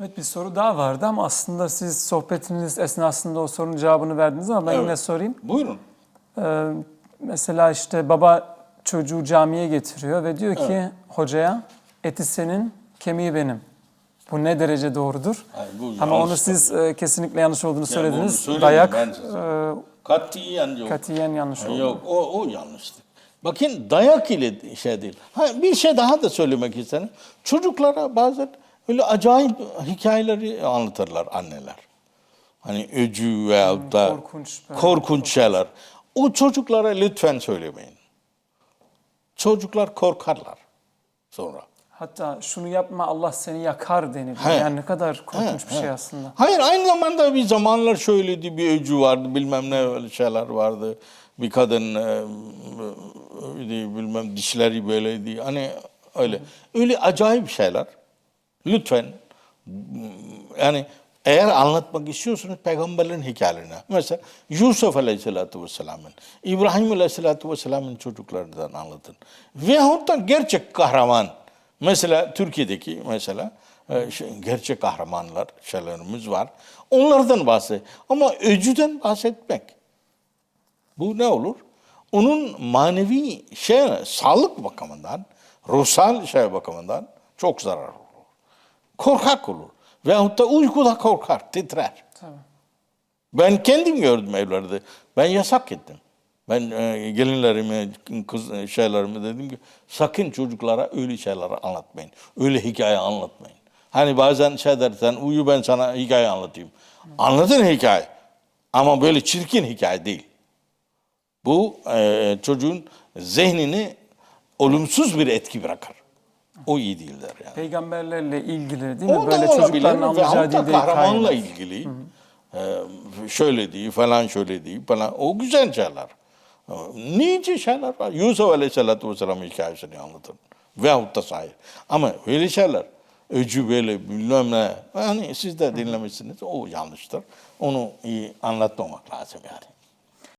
Evet bir soru daha vardı ama aslında siz sohbetiniz esnasında o sorunun cevabını verdiniz ama ben Evet. yine sorayım. Buyurun. Ee, mesela işte baba çocuğu camiye getiriyor ve diyor ki hocaya eti senin, kemiği benim. Bu ne derece doğrudur? Hayır, bu Ama onu siz e, kesinlikle yanlış olduğunu bunu söylediniz. Dayak e, Katiyen yok. katiyen yanlış oldu. Yok o, o yanlıştı. Bakın dayak ile şey değil. Ha, bir şey daha da söylemek isterim. Çocuklara bazen öyle acayip hikayeleri anlatırlar anneler. Hani öcü veyahut da korkunç böyle. korkunç şeyler. O çocuklara lütfen söylemeyin. Çocuklar korkarlar sonra. Hatta şunu yapma Allah seni yakar denir. He. Yani ne kadar korkunç He, bir şey he. aslında. Hayır aynı zamanda bir zamanlar şöyleydi bir öcü vardı bilmem ne öyle şeyler vardı. Bir kadın e, e, bilmem dişleri böyleydi hani öyle. Öyle acayip şeyler. Lütfen yani eğer anlatmak istiyorsanız peygamberlerin hikayelerine. Mesela Yusuf Aleyhisselatü Vesselam'ın, İbrahim Aleyhisselatü Vesselam'ın çocuklarından anlatın. Veyahut da gerçek kahraman. Mesela Türkiye'deki mesela e, gerçek kahramanlar şeylerimiz var. Onlardan bahset. Ama öcüden bahsetmek. Bu ne olur? Onun manevi şey, sağlık bakımından, ruhsal şey bakımından çok zarar olur. Korkak olur. Veyahut da uykuda korkar, titrer. Tabii. Ben kendim gördüm evlerde. Ben yasak ettim. Ben e, gelinlerime, kız şeylerime dedim ki sakın çocuklara öyle şeyler anlatmayın. Öyle hikaye anlatmayın. Hani bazen şey dersen uyu ben sana hikaye anlatayım. Anlatın hikaye. Ama böyle çirkin hikaye değil. Bu e, çocuğun zihnini olumsuz bir etki bırakır. O iyi değildir yani. Peygamberlerle ilgili değil mi? O Böyle da olabilir. çocukların Veyahut anlayacağı da dilde kahramanla ilgili. e, şöyle değil falan şöyle değil falan. O güzel şeyler. E, Nice şeyler var. Yusuf Aleyhisselatü Vesselam'ın hikayesini anlatın. Veyahut da sahip. Ama öyle şeyler. Öcü böyle bilmem ne. Hani siz de dinlemişsiniz. O yanlıştır. Onu iyi anlatmamak lazım yani.